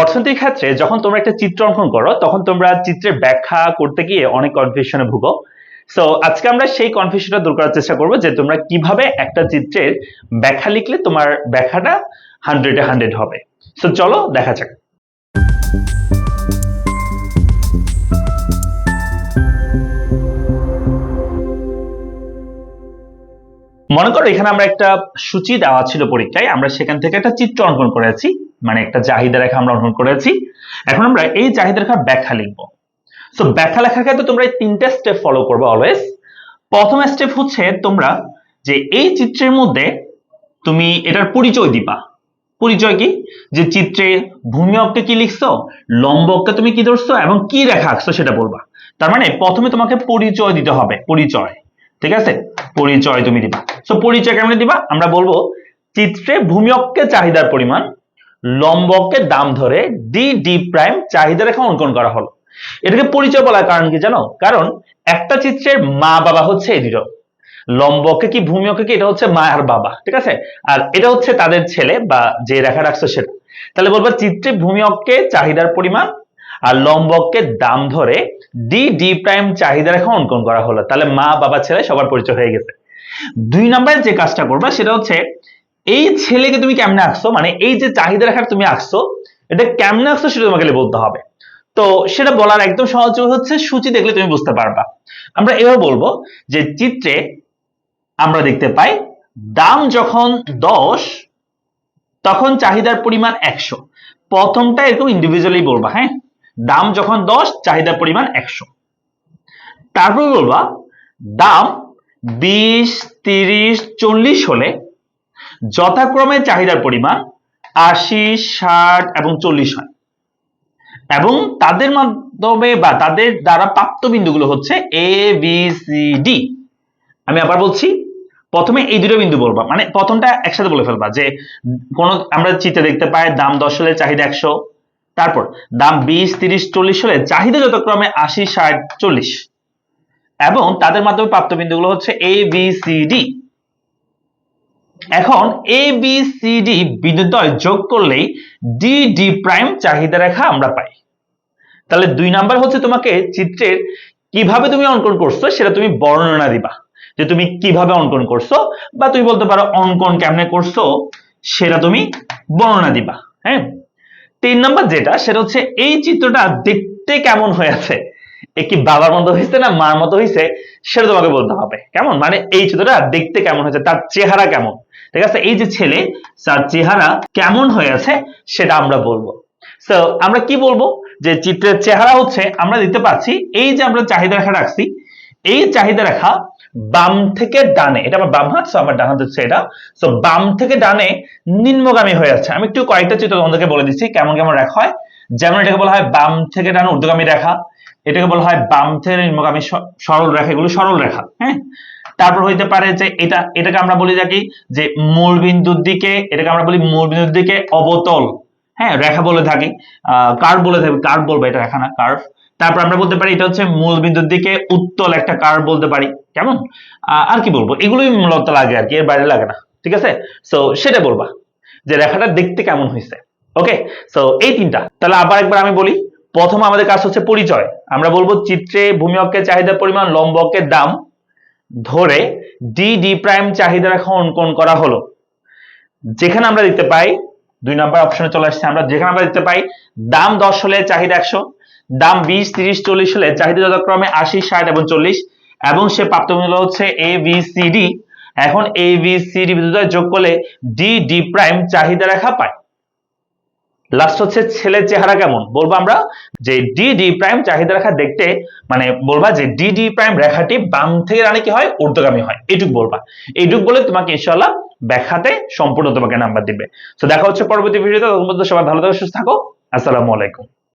অর্থনীতির ক্ষেত্রে যখন তোমরা একটা চিত্র অঙ্কন করো, তখন তোমরা চিত্রের ব্যাখ্যা করতে গিয়ে অনেক কনফিউশনে ভুগো। সো আজকে আমরা সেই কনফিউশনটা দূর করার চেষ্টা করব যে তোমরা কীভাবে একটা চিত্রের ব্যাখ্যা লিখলে তোমার ব্যাখ্যাটা হান্ড্রেডে হান্ড্রেড হবে। সো চলো দেখা যাক। মনে করো এখানে আমরা একটা সূচি দেওয়া ছিল পরীক্ষায়, আমরা সেখান থেকে একটা চিত্র অঙ্কন করেছি মানে একটা চাহিদা রেখা আমরা অঙ্কন করেছি। এখন আমরা এই চাহিদা রেখার ব্যাখ্যা লিখব। সো ব্যাখ্যা লেখার ক্ষেত্রে তোমরা এই তিনটা স্টেপ ফলো করবে অলওয়েজ প্রথম স্টেপ হচ্ছে তোমরা যে এই চিত্রের মধ্যে তুমি এটার পরিচয় দিবা। পরিচয় কি? যে চিত্রে ভূমি অক্ষে কি লিখছো, লম্ব অক্ষে তুমি কি ধরছো এবং কি রেখা আঁকছো সেটা বলবা। তার মানে প্রথমে তোমাকে পরিচয় দিতে হবে, পরিচয়। ঠিক আছে? পরিচয় তুমি দিবা। সো পরিচয় কেমন দিবা। আমরা বলব, চিত্রে ভূমি অক্ষে চাহিদার পরিমাণ লম্ব দাম ধরে ডি ডি প্রাইম চাহিদা রেখা অঙ্কন করা হলো। এটাকে পরিচয় বলার কারণ কি জানো? কারণ একটা চিত্রের মা বাবা হচ্ছে এই লম্বকে কি ভূমি অক্ষে কি, এটা হচ্ছে মা আর বাবা, ঠিক আছে? আর এটা হচ্ছে তাদের ছেলে বা যে রেখা রাখছো সেটা। তাহলে বলব চিত্রে ভূমি অক্ষে চাহিদার পরিমাণ আর লম্বকে দাম ধরে ডি ডি প্রাইম চাহিদা রেখা অঙ্কন করা হলো। তাহলে মা বাবা ছেলে সবার পরিচয় হয়ে গেছে। দুই নম্বরে যে কাজটা করবা সেটা হচ্ছে এই ছেলেকে তুমি কেমনে আঁকছো? মানে এই যে চাহিদা রেখা তুমি আঁকছো, এটা কেমনে আঁকছো সেটা তোমাকে বলতে হবে। তো সেটা বলার একদম সহজ হচ্ছে সূচি দেখলে তুমি বুঝতে পারবা। আমরা এভাবে বলব যে চিত্রে আমরা দেখতে পাই, দাম যখন দশ, তখন চাহিদার পরিমাণ একশো। প্রথমটা এরকম ইন্ডিভিজুয়ালি বলবা হ্যাঁ? দাম যখন দশ, চাহিদার পরিমাণ একশো। তারপর বলবা, দাম বিশ, তিরিশ, চল্লিশ হলে যথাক্রমে চাহিদার পরিমাণ আশি, ষাট এবং চল্লিশ হয়। এবং তাদের মাধ্যমে বা তাদের দ্বারা প্রাপ্ত বিন্দুগুলো হচ্ছে এ বি সি ডি আমি আবার বলছি, প্রথমে এই দুটো বিন্দু বলবা। মানে প্রথমটা একসাথে বলে ফেলবা যে কোন, আমরা চিত্রে দেখতে পাই দাম দশ হলে চাহিদা একশো। তারপর দাম বিশ, তিরিশ, চল্লিশ হলে চাহিদা যথাক্রমে আশি, ষাট, চল্লিশ। এবং তাদের মাধ্যমে প্রাপ্ত বিন্দুগুলো হচ্ছে এ বি সি ডি এখন এ বি সি ডি বিদ্যুৎ যোগ করলেই ডি ডি প্রাইম চাহিদা রেখা আমরা পাই। তাহলে দুই নাম্বার হচ্ছে তোমাকে চিত্রের কীভাবে তুমি অঙ্কন করছ, সেটা তুমি বর্ণনা দিবা। যে তুমি কীভাবে অঙ্কন করছ বা তুমি বলতে পারো অঙ্কন কেমনে করছ, সেটা তুমি বর্ণনা দিবা হ্যাঁ? তিন নাম্বার যেটা, সেটা হচ্ছে এই চিত্রটা দেখতে কেমন হয়েছে এ কি বাবার মতো হয়েছে না মার মতো হয়েছে সেটা তোমাকে বলতে হবে। কেমন? মানে এই চিত্রটা দেখতে কেমন হয়েছে, তার চেহারা কেমন? ঠিক আছে? এই যে ছেলে, তার চেহারা কেমন হয়েছে সেটা আমরা বলব। তো আমরা কি বলব? যে চিত্রের চেহারা হচ্ছে, আমরা দেখতে পাচ্ছি, এই যে আমরা চাহিদা রেখা রাখছি, এই চাহিদা রেখা বাম থেকে ডানে, এটা আমার বাম হাত সো আমার ডান হাত হচ্ছে এটা। তো বাম থেকে ডানে নিম্নগামী হয়ে আছে। আমি একটু কয়েকটা চিত্র তোমাদেরকে বলে দিচ্ছি, কেমন কেমন রেখা হয়। যেমন এটাকে বলা হয় বাম থেকে ডানে ঊর্ধ্বগামী রেখা, এটাকে বলা হয় বাম থেকে নিম্নগামী সরল রেখা, এগুলো সরল রেখা হ্যাঁ? তারপর হইতে পারে যে এটা, এটাকে আমরা বলি থাকি যে মূল বিন্দুর দিকে, এটাকে আমরা বলি মূল বিন্দুর দিকে অবতল। হ্যাঁ রেখা বলে থাকি। কার্ভ বলে থাকি। কার্ভ বলব, এটা রেখা না কার্ভ তারপর আমরা বলতে পারি, এটা হচ্ছে মূল বিন্দুর দিকে উত্তল একটা কার্ভ বলতে পারি। কেমন? আর কি বলব? এগুলোই মূলত লাগে আর কি, এর বাইরে লাগে না। ঠিক আছে? সো সেটা বলবা, যে রেখাটা দেখতে কেমন হয়েছে ওকে সো এই তিনটা। তাহলে আবার একবার আমি বলি, প্রথম আমাদের কাজ হচ্ছে পরিচয়। আমরা বলব চিত্রে ভূমি অক্ষের চাহিদার পরিমাণ, লম্ব অক্ষের দাম। ধরে ডি ডি প্রাইম চাহিদা রেখা অঙ্কন করা হলো। যেখানে আমরা দেখতে পাই, দুই নাম্বার অপশনে চলে আসছে আমরা, যেখানে আমরা দেখতে পাই, দাম দশ হলে চাহিদা একশো, দাম বিশ, তিরিশ, চল্লিশ হলে চাহিদা যথাক্রমে আশি, ষাট এবং চল্লিশ, এবং সে প্রাপ্ত মূল্য হচ্ছে এ বি সি ডি এখন এ বি সি ডি বিদ্যুৎ যোগ করলে ডি ডি প্রাইম চাহিদা রেখা পায়। লাস্ট হচ্ছে ছেলের চেহারা কেমন? বলব আমরা যে ডি প্রাইম চাহিদা রেখা দেখতে মানে বলবা যে ডি ডি প্রাইম রেখাটি বাম থেকে রানে কি হয়? ঊর্ধ্বগামী হয়। এইটুক বলবা। এইটুক বলে তোমাকে ইনশাল্লাহ ব্যাখ্যাতে সম্পূর্ণ তোমাকে নাম্বার দিবে। তো দেখা হচ্ছে পরবর্তী ভিডিওতে তখন সবাই ভালো থাকো, সুস্থ থাকো। আসসালামু আলাইকুম।